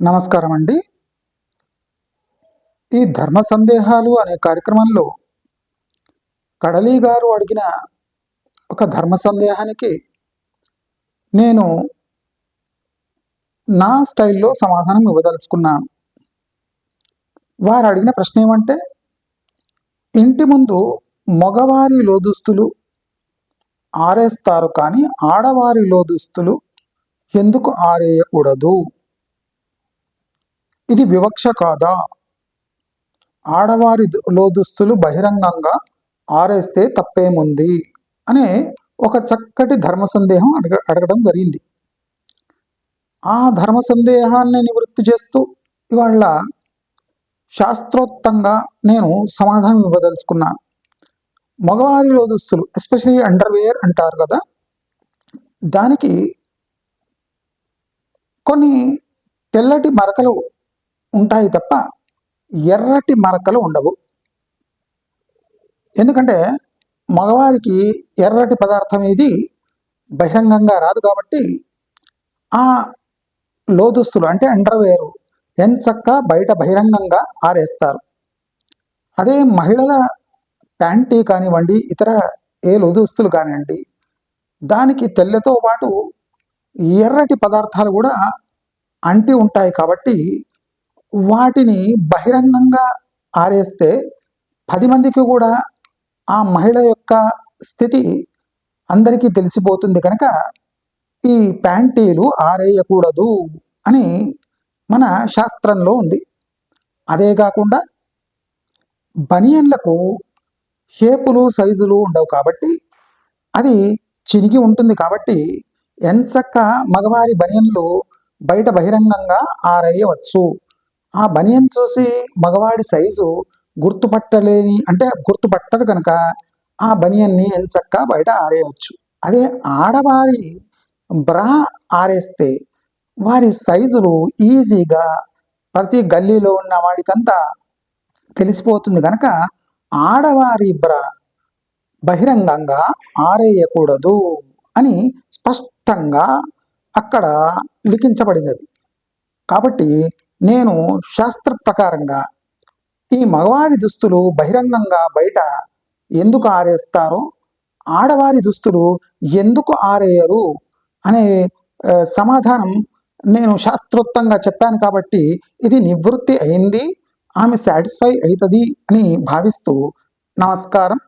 నమస్కారం అండి ఈ ధర్మ సందేహాలు అనే కార్యక్రమంలో కడలి గారు అడిగిన ఒక ధర్మ సందేహానికి నేను నా స్టైల్లో సమాధానం ఇవ్వదలుచుకున్నాను. వారు అడిగిన ప్రశ్న ఏమంటే ఇంటి ముందు మగవారి లోదుస్తులు ఆరేస్తారు కానీ ఆడవారి లోదుస్తులు ఎందుకు ఆరేయకూడదు? ఇది వివక్ష కాదా? ఆడవారి దు- లోదుస్తులు బహిరంగంగా ఆరేస్తే తప్పేముంది? అనే ఒక చక్కటి ధర్మ సందేహం అడగ అడగడం జరిగింది. ఆ ధర్మ సందేహాన్ని నివృత్తి చేస్తూ ఇవాళ శాస్త్రోక్తంగా నేను సమాధానం ఇవ్వదలుచుకున్నాను మగవారి లోదుస్తులు ఎస్పెషలీ అండర్వేర్ అంటారు కదా దానికి కొన్ని తెల్లటి మరకలు ఉంటాయి తప్ప ఎర్రటి మరకలు ఉండవు. ఎందుకంటే మగవారికి ఎర్రటి పదార్థం ఇది బహిరంగంగా రాదు కాబట్టి ఆ లోదుస్తులు అంటే అండర్వేరు ఎంచక్క బయట బహిరంగంగా ఆరేస్తారు. అదే మహిళల ప్యాంటీ కానివ్వండి ఇతర ఏ లోదుస్తులు కానివ్వండి దానికి తెల్లతో పాటు ఎర్రటి పదార్థాలు కూడా అంటి ఉంటాయి కాబట్టి వాటిని బహిరంగంగా ఆరేస్తే పది మందికి కూడా ఆ మహిళ యొక్క స్థితి అందరికీ తెలిసిపోతుంది కనుక ఈ ప్యాంటీలు ఆరేయకూడదు అని మన శాస్త్రంలో ఉంది. అదే కాకుండా బనియన్లకు షేపులు సైజులు ఉండవు కాబట్టి అది చినిగి ఉంటుంది కాబట్టి ఎంచక్క మగవారి బనియన్లు బయట బహిరంగంగా ఆరేయవచ్చు. ఆ బనియన్ చూసి మగవాడి సైజు గుర్తుపట్టలేని అంటే గుర్తుపట్టదు కనుక ఆ బనియన్ని ఎంచక్క బయట ఆరేయవచ్చు అదే ఆడవారి బ్రా ఆరేస్తే వారి సైజులు ఈజీగా ప్రతి గల్లీలో ఉన్న వాడికంతా తెలిసిపోతుంది కనుక ఆడవారి బ్రా బహిరంగంగా ఆరేయకూడదు అని స్పష్టంగా అక్కడ లిఖించబడినది. కాబట్టి నేను శాస్త్ర ప్రకారంగా ఈ మగవారి దుస్తులు బహిరంగంగా బయట ఎందుకు ఆరేస్తారో ఆడవారి దుస్తులు ఎందుకు ఆరేయరు అనే సమాధానం నేను శాస్త్రోత్తంగా చెప్పాను కాబట్టి ఇది నివృత్తి అయింది ఆమె సాటిస్ఫై అవుతుంది అని భావిస్తూ నమస్కారం.